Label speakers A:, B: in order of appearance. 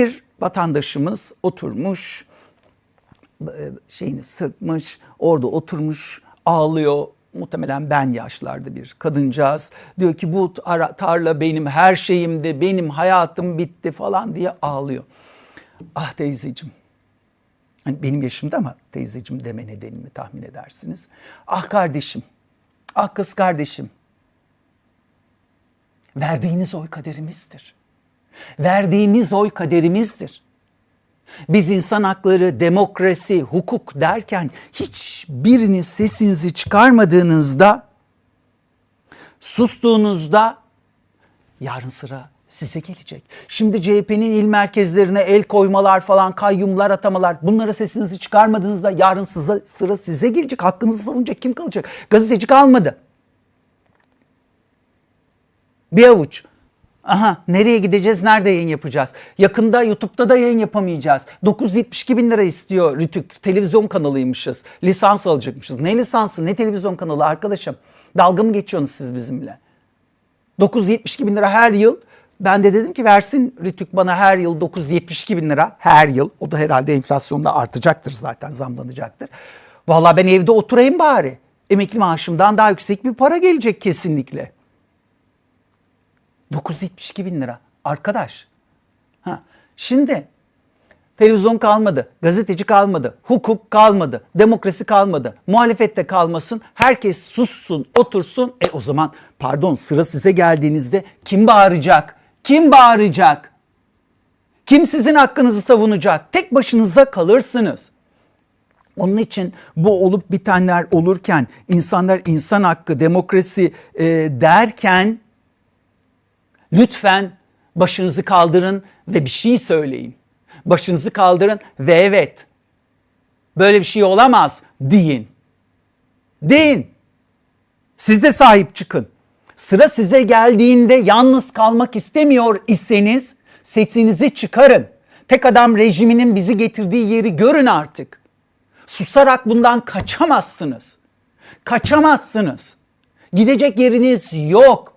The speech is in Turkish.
A: Bir vatandaşımız oturmuş, e, şeyini sırtmış, orada oturmuş, ağlıyor. Muhtemelen ben yaşlarda bir kadıncağız. Diyor ki bu tarla benim her şeyimdi, benim hayatım bitti falan diye ağlıyor. Ah teyzeciğim, Hani benim yaşımda ama teyzeciğim deme nedenimi tahmin edersiniz. Ah kardeşim, ah kız kardeşim. Verdiğiniz oy kaderimizdir. Verdiğimiz oy kaderimizdir. Biz insan hakları, demokrasi, hukuk derken hiçbiriniz sesinizi çıkarmadığınızda, sustuğunuzda yarın sıra size gelecek. Şimdi CHP'nin il merkezlerine el koymalar falan, kayyumlar atamalar bunlara sesinizi çıkarmadığınızda yarın size, sıra size gelecek. Hakkınızı savunacak kim kalacak? Gazeteci kalmadı. Bir avuç. Aha nereye gideceğiz, nerede yayın yapacağız? Yakında YouTube'da da yayın yapamayacağız. 972 bin lira istiyor Rütük. Televizyon kanalıymışız. Lisans alacakmışız. Ne lisansı ne televizyon kanalı arkadaşım? Dalga mı geçiyorsunuz siz bizimle? 972 bin lira her yıl. Ben de dedim ki versin Rütük bana her yıl 972 bin lira her yıl. O da herhalde enflasyonda artacaktır zaten zamlanacaktır. Vallahi ben evde oturayım bari. Emekli maaşımdan daha yüksek bir para gelecek kesinlikle. 972 bin lira. Arkadaş. Ha. Şimdi televizyon kalmadı, gazeteci kalmadı, hukuk kalmadı, demokrasi kalmadı, muhalefette kalmasın, herkes sussun, otursun. E o zaman pardon sıra size geldiğinizde kim bağıracak? Kim bağıracak? Kim sizin hakkınızı savunacak? Tek başınıza kalırsınız. Onun için bu olup bitenler olurken insanlar insan hakkı, demokrasi e, derken lütfen başınızı kaldırın ve bir şey söyleyin. Başınızı kaldırın ve evet böyle bir şey olamaz deyin. Deyin. Siz de sahip çıkın. Sıra size geldiğinde yalnız kalmak istemiyor iseniz sesinizi çıkarın. Tek adam rejiminin bizi getirdiği yeri görün artık. Susarak bundan kaçamazsınız. Kaçamazsınız. Gidecek yeriniz yok.